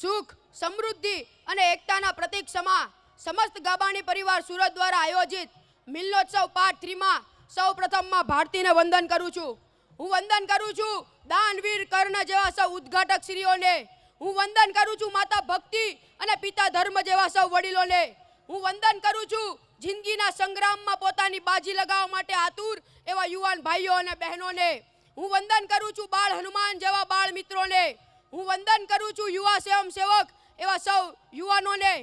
સુખ, સમૃદ્ધિ અને એકતાના પ્રતીક સમા સમસ્ત ગાબાણી પરિવાર સુરત દ્વારા આયોજિત મિલનોત્સવ પાર્ટ થ્રીમાં સૌ પ્રથમમાં ભારતીને વંદન કરું છું. હું વંદન કરું છું દાનવીર કર્ણ જેવા સૌ ઉદ્ઘાટક શ્રીઓને. હું વંદન કરું છું માતા ભક્તિ અને પિતા ધર્મ જેવા સૌ વડીલોને. હું વંદન કરું છું જિંદગીના સંગ્રામમાં પોતાની બાજી લગાવવા માટે આતુર એવા યુવાન ભાઈઓ અને બહેનોને. હું વંદન કરું છું બાળ હનુમાન જેવા બાળ મિત્રોને. હું વંદન કરું છું યુવા સ્વયં સેવક એવા સૌ યુવાનોને.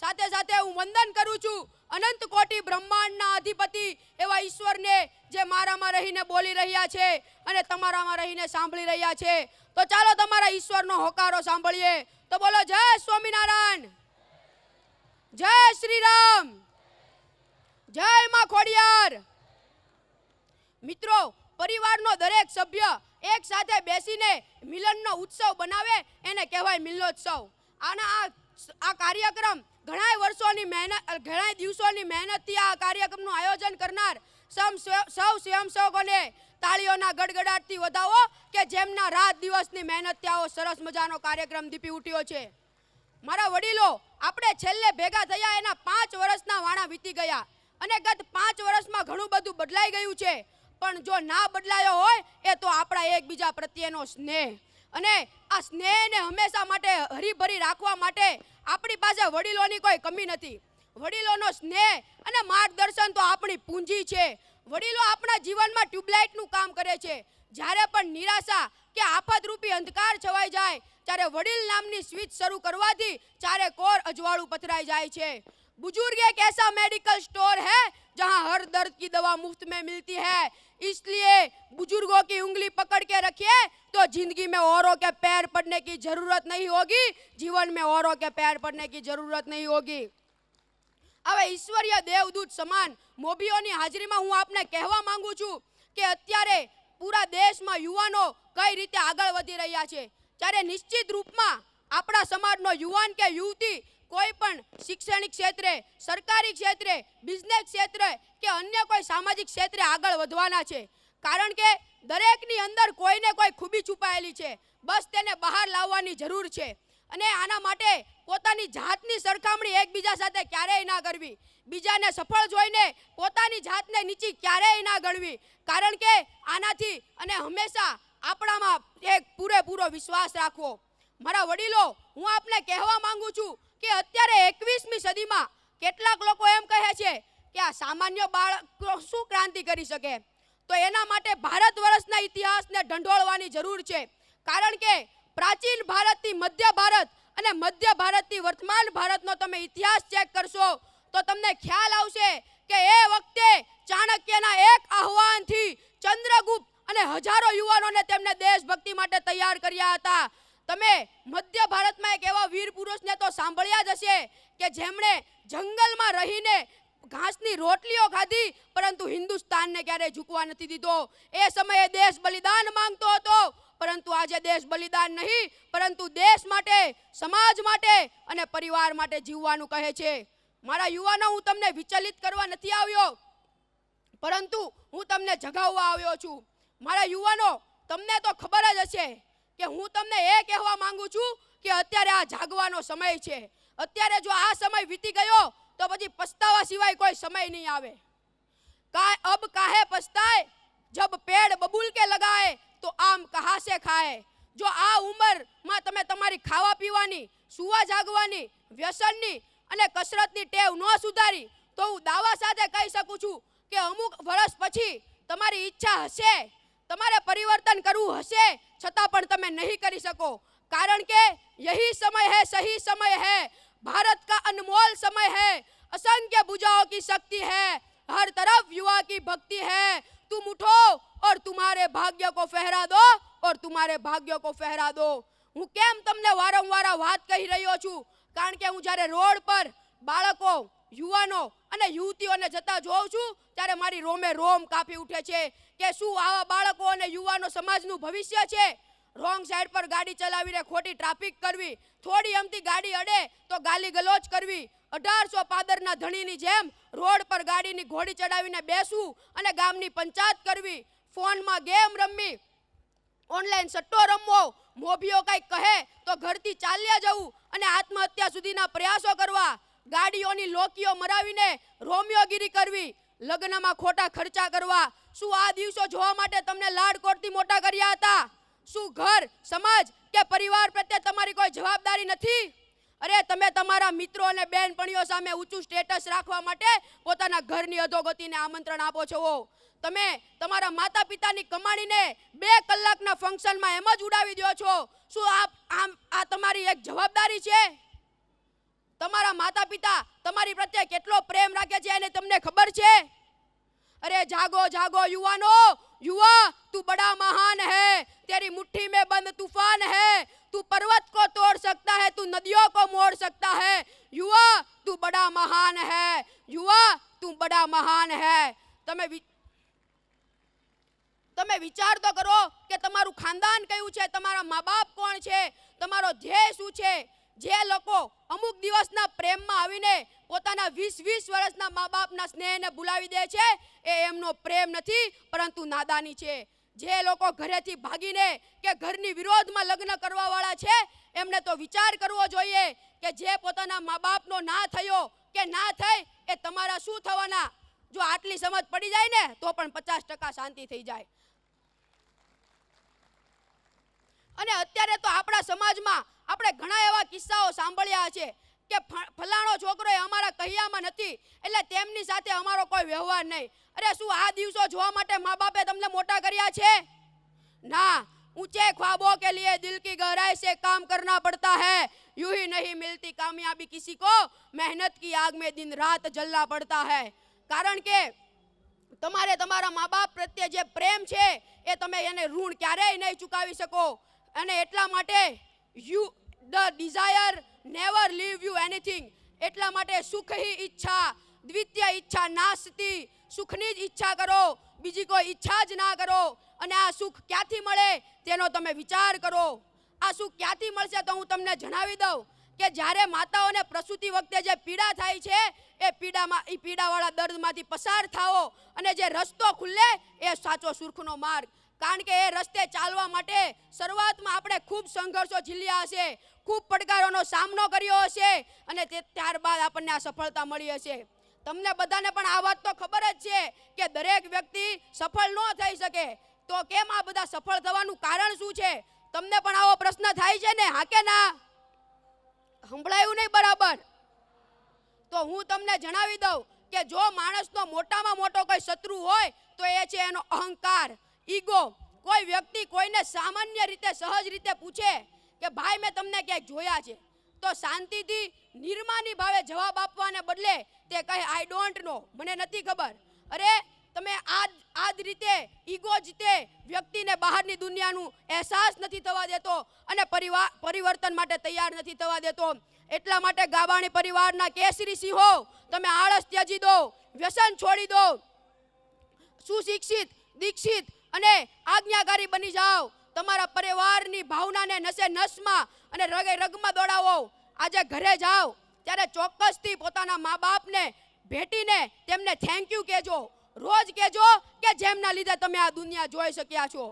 સાથે સાથે હું વંદન કરું છું અનંત કોટી બ્રહ્માંડના અધિપતિ એવા ઈશ્વરને જે મારામાં રહીને બોલી રહ્યા છે અને તમારામાં રહીને સાંભળી રહ્યા છે. તો ચાલો તમારા ઈશ્વરનો હોકારો સાંભળીએ. તો બોલો, જય સ્વામિનારાયણ! જય શ્રી રામ જય માં ખોડિયાર! મિત્રો, પરિવારનો દરેક સભ્ય એક સાથે બેસીને મિલનનો ઉત્સવ બનાવે, એને કહેવાય મિલનોત્સવ આના આ આ કાર્યક્રમ ઘણા વર્ષોની મહેનત ઘણા દિવસોની મહેનતથી આ કાર્યક્રમનું આયોજન કરનાર સમ, સૌ સ્વયંસેવકોને તાળીઓના ગડગડાટથી વધાવો કે જેમના રાત દિવસની મહેનતથી આવો સરસ મજાનો કાર્યક્રમ દીપી ઉઠ્યો છે. મારા વડીલો, આપણે છેલ્લે ભેગા થયા એના પાંચ વર્ષના વાણા વીતી ગયા અને ગત પાંચ વર્ષમાં ઘણું બધું બદલાઈ ગયું છે. પણ જો ના બદલાયો હોય એ તો આપણા એકબીજા પ્રત્યેનો સ્નેહ અને આ સ્નેહને હંમેશા માટે હરીભરી રાખવા માટે આપણી પાસે વડીલોની કોઈ કમી નથી વડીલોનો સ્નેહ અને માર્ગદર્શન તો આપણી પૂંજી છે વડીલો આપણા જીવનમાં ટ્યુબલાઇટનું કામ કરે છે જ્યારે પણ નિરાશા કે આફતરૂપી અંધકાર છવાઈ જાય ત્યારે વડીલ નામની સ્વિચ શરૂ કરવાથી ચારે કોર અજવાળું પથરાઈ જાય છે बुजुर्ग एक ऐसा मेडिकल स्टोर है जहां हर दर्द की दवा मुफ्त में मिलती है इसलिए बुजुर्गों की उंगली पकड़ के रखिए तो जिंदगी में औरों के पैर पड़ने की जरूरत नहीं होगी जीवन में औरों के पैर पड़ने की जरूरत नहीं होगी હવે ઈશ્વરીય દેવદૂત સમાન મોભીઓની હાજરીમાં હું આપને કહેવા માંગુ છું કે અત્યારે પૂરા દેશમાં યુવાનો કઈ રીતે આગળ વધી રહ્યા છે ત્યારે નિશ્ચિત રૂપમાં આપણા સમાજનો યુવાન કે યુવતી કોઈ પણ શૈક્ષણિક ક્ષેત્રે, સરકારી ક્ષેત્રે બિઝનેસ ક્ષેત્રે કે અન્ય કોઈ સામાજિક ક્ષેત્રે આગળ વધવાના છે. કારણ કે દરેકની અંદર કોઈને કોઈ ખૂબી છુપાયેલી છે. બસ તેને બહાર લાવવાની જરૂર છે. અને આના માટે પોતાની જાતની સરખામણી એકબીજા સાથે ક્યારેય ના કરવી. બીજાને સફળ જોઈને પોતાની જાતને નીચી ક્યારેય ના ગણવી. કારણ કે આનાથી અને હંમેશા આપણામાં એક પૂરેપૂરો વિશ્વાસ રાખવો. મારા વડીલો, હું આપને કહેવા માંગુ છું કે અત્યારે એકવીસમી સદીમાં કેટલાક લોકો એમ કહે છે કે આ સામાન્ય બાળકો શું ક્રાંતિ કરી શકે? તો એના માટે ભારત વર્ષના ઇતિહાસને ઢંઢોળવાની જરૂર છે. કારણ કે પ્રાચીન ભારતથી મધ્ય ભારત અને મધ્ય ભારતથી વર્તમાન ભારતનો તમે ઇતિહાસ ચેક કરશો, તો તમને ખ્યાલ આવશે કે એ વખતે ચાણક્યના એક આહવાનથી ચંદ્રગુપ્ત અને હજારો યુવાનોને તેમને દેશભક્તિ માટે તૈયાર કર્યા હતા. તમે મધ્ય ભારતમાં એક એવા વીર પુરુષને તો સાંભળ્યા જ હશે કે જેમણે જંગલમાં રહીને ઘાસની રોટલીઓ ખાધી, પરંતુ હિન્દુસ્તાનને ક્યારેય ઝૂકવા નથી દીધો. એ સમયે દેશ બલિદાન માંગતો હતો, પરંતુ આજે દેશ બલિદાન નહીં, પરંતુ દેશ માટે, સમાજ માટે અને પરિવાર માટે જીવવાનું કહે છે. મારા યુવાનો, હું તમને વિચલિત કરવા નથી આવ્યો, પરંતુ હું તમને જગાવવા આવ્યો છું. મારા યુવાનો, તમને તો ખબર જ હશે કે હું તમને એ કહેવા માંગુ છું કે અત્યારે આ જાગવાનો સમય છે. અત્યારે જો આ સમય વીતી ગયો, તો પછી પસ્તાવા સિવાય કોઈ સમય નહીં આવે. કા અબ કાહે પસ્તાય? જબ પેડ બબૂલ કે લગાય, તો આમ કહા ખાય. જો આ ઉંમરમાં તમે તમારી ખાવા પીવાની, સુવા જાગવાની, વ્યસનની અને કસરતની ટેવ ન સુધારી, તો હું દાવા સાથે કહી શકું છું કે અમુક વર્ષ પછી તમારી ઈચ્છા હશે, તમારે પરિવર્તન કરવું હશે છતાં પણ તમે નહીં કરી શકો કારણ કે यही समय है सही समय है भारत का अनमोल समय है असंख्य भुजाओं की शक्ति है हर तरफ युवा की भक्ति है तुम उठो और तुम्हारे भाग्य को फहरा दो और तुम्हारे भाग्य को फहरा दो હું કેમ તમને વારંવાર આ વાત કહી રહ્યો છું કારણ કે હું જ્યારે રોડ પર બાળકો યુવાનો અને યુવતીઓને જતા જોઉં છું ત્યારે મારી રોમે રોમ કાપી ઉઠે છે કે શું આવા બાળકો અને યુવાનો સમાજનું ભવિષ્ય છે? રોંગ સાઈડ પર ગાડી ચલાવીને ખોટી ટ્રાફિક કરવી, થોડી અમથી ગાડી અડે તો ગાલી ગલોચ કરવી. અઢારસો પાદરના ધણીની જેમ રોડ પર ગાડીની ઘોડી ચડાવીને બેસવું અને ગામની પંચાયત કરવી. ફોનમાં ગેમ રમવી. ઓનલાઈન સટ્ટો રમવો. મોભીઓ કંઈક કહે તો ઘરથી ચાલ્યા જવું અને આત્મહત્યા સુધીના પ્રયાસો કરવા. ગાડીઓની લોકીઓ મરાવીને રોમિયોગીરી કરવી. લગ્નમાં ખોટા ખર્ચા કરવા, શું આ દિવસો જોવા માટે તમને લાડકોટથી મોટા કર્યા હતા? શું ઘર, સમાજ કે પરિવાર પ્રત્યે તમારી કોઈ જવાબદારી નથી? અરે, તમે તમારા મિત્રો અને બહેનપણીઓ સામે ઊંચું સ્ટેટસ રાખવા માટે પોતાના ઘરની અધોગતિને આમંત્રણ આપો છો. તમે તમારા માતા પિતાની કમાણીને બે કલાકના ફંક્શનમાં એમ જ ઉડાવી દો છો. શું આપ, આમ, આ તમારી એક જવાબદારી છે? તમારા માતા પિતા તમારી પ્રત્યે કેટલો પ્રેમ રાખે છે એને તમને ખબર છે अरे जागो जागो युवानो युवा तू बड़ा महान है तेरी मुट्ठी में बंद तूफान है तू पर्वत को तोड़ सकता है तू नदियों को मोड़ सकता है युवा तू बड़ा महान है युवा तू बड़ा महान है તમે વિ- તમે વિચાર તો કરો કે તમારું ખાનદાન કયું છે તમારા મા બાપ કોણ છે તમારો ધ્યેય શું છે જે લોકો અમુક દિવસના પ્રેમમાં આવીને પોતાના વીસ વીસ વર્ષના મા બાપના સ્નેહને ભૂલાવી દે છે, એ એમનો પ્રેમ નથી, પરંતુ નાદાની છે. જે લોકો ઘરેથી ભાગીને કે ઘરની વિરોધમાં લગ્ન કરવાવાળા છે, એમને તો વિચાર કરવો જોઈએ કે જે પોતાના મા બાપનો ના થયો કે ના થઈ, એ તમારા શું થવાના? જો આટલી સમજ પડી જાય ને, તો પણ પચાસ ટકા શાંતિ થઈ જાય. અને અત્યારે તો આપણા સમાજમાં આપણે ઘણા એવા કિસ્સાઓ સાંભળ્યા છે કે ફ- ફલાણો છોકરો એ અમારા કહિયામાં નથી એટલે તેમની સાથે અમારો કોઈ વ્યવહાર નહીં અરે શું આ દિવસો જોવા માટે મા બાપે તમને મોટા કર્યા છે ના ऊंचे ख्वाबों के लिए दिल की गहराई से काम करना पड़ता है यूं ही नहीं मिलती कामयाबी किसी को मेहनत की आग में दिन रात जलना पड़ता है કારણ કે તમારે તમારા મા બાપ પ્રત્યે જે પ્રેમ છે એ તમે એને ઋણ ક્યારેય નહીં ચૂકવી શકો અને એટલા માટે you the desire never leave you anything એટલા માટે સુખ હી ઈચ્છા, દ્વિતીય ઈચ્છા નાસ્તી સુખની જ ઈચ્છા કરો, બીજી કોઈ ઈચ્છા જ ના કરો. અને આ સુખ ક્યાંથી મળે તેનો તમે વિચાર કરો. આ સુખ ક્યાંથી મળશે તો હું તમને જણાવી દઉં કે જ્યારે માતાઓને પ્રસૂતિ વખતે જે પીડા થાય છે, એ પીડામાં એ પીડાવાળા દર્દમાંથી પસાર થાઓ અને જે રસ્તો ખુલ્લે એ સાચો સુરખનો માર્ગ. કારણ કે એ રસ્તે ચાલવા માટે શરૂઆતમાં આપણે ખૂબ સંઘર્ષો ઝીલ્યા હશે, ખૂબ પડકારોનો સામનો કર્યો હશે અને તે ત્યારબાદ આપણને આ સફળતા મળી હશે. તમને બધાને પણ આ વાત તો ખબર જ છે કે દરેક વ્યક્તિ સફળ ન થઈ શકે. તો કેમ આ બધા સફળ થવાનું કારણ શું છે? તમને પણ આવો પ્રશ્ન થાય છે ને, હા કે ના? સંભળાયું નહીં બરાબર? તો હું તમને જણાવી દઉં કે જો માણસનો મોટામાં મોટો કોઈ શત્રુ હોય, તો એ છે એનો અહંકાર. ઈગો કોઈ વ્યક્તિ કોઈને સામાન્ય રીતે સહજ રીતે પૂછે કે ભાઈ મેં તમને ક્યાંક જોયા છે, તો શાંતિથી નિર્માની ભાવે જવાબ આપવાને બદલે તે કહે આઈ ડોન્ટ નો મને નથી ખબર. અરે, તમે આ આ જ રીતે ઈગો જીતે વ્યક્તિને બહારની દુનિયાનું અહેસાસ નથી થવા દેતો અને પરિવાર પરિવર્તન માટે તૈયાર નથી થવા દેતો. એટલા માટે ગાબાણી પરિવારના કેસરી સિંહો, તમે આળસ ત્યજી દો, વ્યસન છોડી દો. સુશિક્ષિત, દીક્ષિત અને આજ્ઞાકારી બની જાઓ. તમારા પરિવારની ભાવનાને નસે નસમાં અને રગે રગમાં દોડાવો. આજે ઘરે જાઓ. ત્યારે ચોક્કસથી પોતાના મા બાપને ભેટીને તેમને થેન્ક યુ કહેજો. રોજ કહેજો કે જેમના લીધે તમે આ દુનિયા જોઈ શક્યા છો.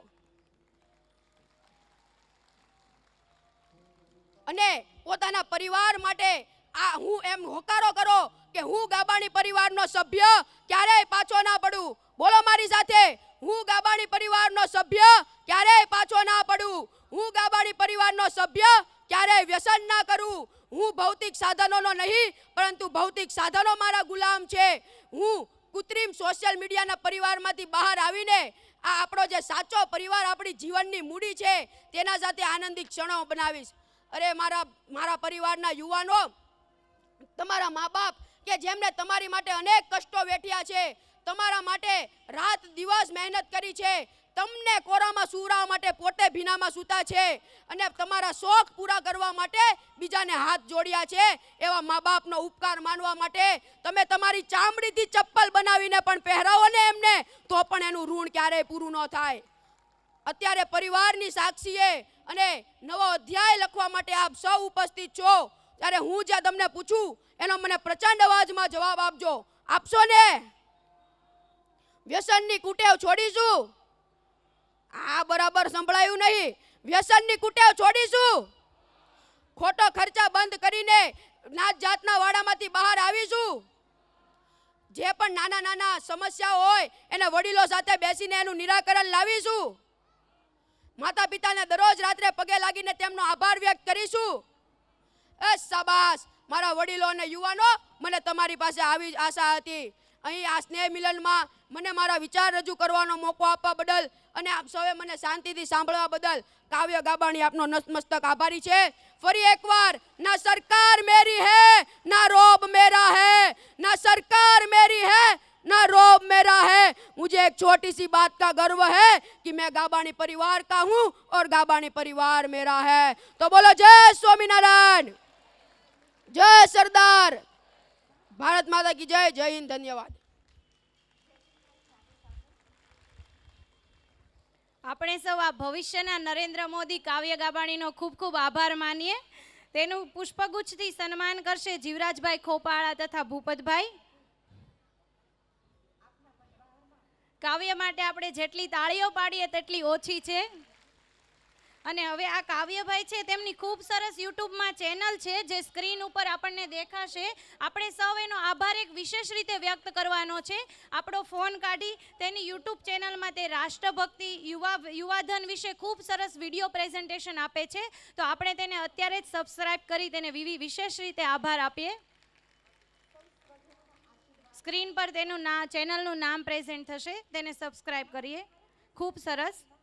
અને પોતાના પરિવાર માટે આ હું એમ હોકારો કરો કે હું ગાબાણી પરિવારનો સભ્ય ક્યારેય પાછો ના પડું. બોલો મારી સાથે, હું ગાબાણી પરિવારનો સભ્ય ક્યારેય પાછો ના પડું. હું ગાબાણી પરિવારનો સભ્ય ક્યારેય વ્યસન ના કરું. હું ભૌતિક સાધનોનો નહીં, પરંતુ ભૌતિક સાધનો મારા ગુલામ છે. હું કૃત્રિમ સોશિયલ મીડિયાના પરિવારમાંથી બહાર આવીને આ આપણો જે સાચો પરિવાર આપણી જીવનની મૂડી છે, તેના સાથે આનંદિત ક્ષણો બનાવીશ. અરે, મારા મારા પરિવારના યુવાનો, તમારા મા બાપ કે જેમણે તમારી માટે અનેક કષ્ટો વેઠ્યા છે તમારા માટે રાત દિવસ મહેનત કરી છે. તમને કોરામાં સુવડાવવા માટે પોતે ભીનામાં સૂતા છે. અને તમારા શોખ પૂરા કરવા માટે બીજાને હાથ જોડ્યા છે. એવા મા બાપનો ઉપકાર માનવા માટે તમે તમારી ચામડીથી ચપ્પલ બનાવીને પણ પહેરાવો ને એમને, તો પણ એનું ઋણ ક્યારેય પૂરું ન થાય. અત્યારે પરિવારની સાક્ષીએ અને નવો અધ્યાય લખવા માટે આપ સૌ ઉપસ્થિત છો. ત્યારે હું જ્યાં તમને પૂછું, એનો મને પ્રચંડ અવાજમાં જવાબ આપજો. આપશો ને? વ્યસનની કુટેવ છોડીશું. આ બરાબર સંભળાયું નહીં. વ્યસનની કુટેવ છોડીશું. ખોટો ખર્ચા બંધ કરીને નાત જાતના વાડામાંથી બહાર આવીશું. જે પણ નાના નાના સમસ્યાઓ હોય, એને વડીલો સાથે બેસીને એનું નિરાકરણ લાવીશું. માતા પિતાને દરરોજ રાત્રે પગે લાગીને તેમનો આભાર વ્યક્ત કરીશું. એ શાબાશ. મારા વડીલો અને યુવાનો, મને તમારી પાસે આવી આશા હતી. અહીં આ સ્નેહ મિલનમાં મને મારા વિચાર રજૂ કરવાનો મોકો આપવા બદલ અને આપ સૌએ મને શાંતિથી સાંભળવા બદલ કાવ્ય ગાબાણી આપનો નતમસ્તક આભારી છે ફરી એકવાર ના સરકાર મેરી હે ના રોબ મેરા હે ના સરકાર મેરી હે ना रोब मेरा है मुझे एक छोटी सी बात का गर्व है कि मैं गाबानी परिवार का हूँ और गाबानी परिवार मेरा है तो बोलो जय स्वामीनारायण जय सरदार ભારત માતા કી જય જય હિન્દ, ધન્યવાદ. આપણે સૌ આ ભવિષ્યના નરેન્દ્ર મોદી કાવ્ય ગાબાણીનો ખૂબ ખૂબ આભાર માનીએ. તેનું પુષ્પગુચ્છથી સન્માન કરશે જીવરાજભાઈ ખોપાળા તથા ભૂપતભાઈ. કાવ્ય માટે આપણે જેટલી તાળીઓ પાડીએ, તેટલી ઓછી છે. અને હવે આ કાવ્યભાઈ છે, તેમની ખૂબ સરસ યુટ્યુબમાં ચેનલ છે, જે સ્ક્રીન ઉપર આપણને દેખાશે. આપણે સૌ એનો આભાર એક વિશેષ રીતે વ્યક્ત કરવાનો છે. આપણો ફોન કાઢી તેની યુટ્યુબ ચેનલમાં તે રાષ્ટ્રભક્તિ યુવા, યુવાધન વિશે ખૂબ સરસ વીડિયો પ્રેઝન્ટેશન આપે છે. તો આપણે તેને અત્યારે જ સબસ્ક્રાઈબ કરી તેને વિશેષ રીતે આભાર આપીએ. સ્ક્રીન પર તેનું ના, ચેનલનું નામ પ્રેઝન્ટ થશે. તેને સબસ્ક્રાઈબ કરીએ. ખૂબ સરસ.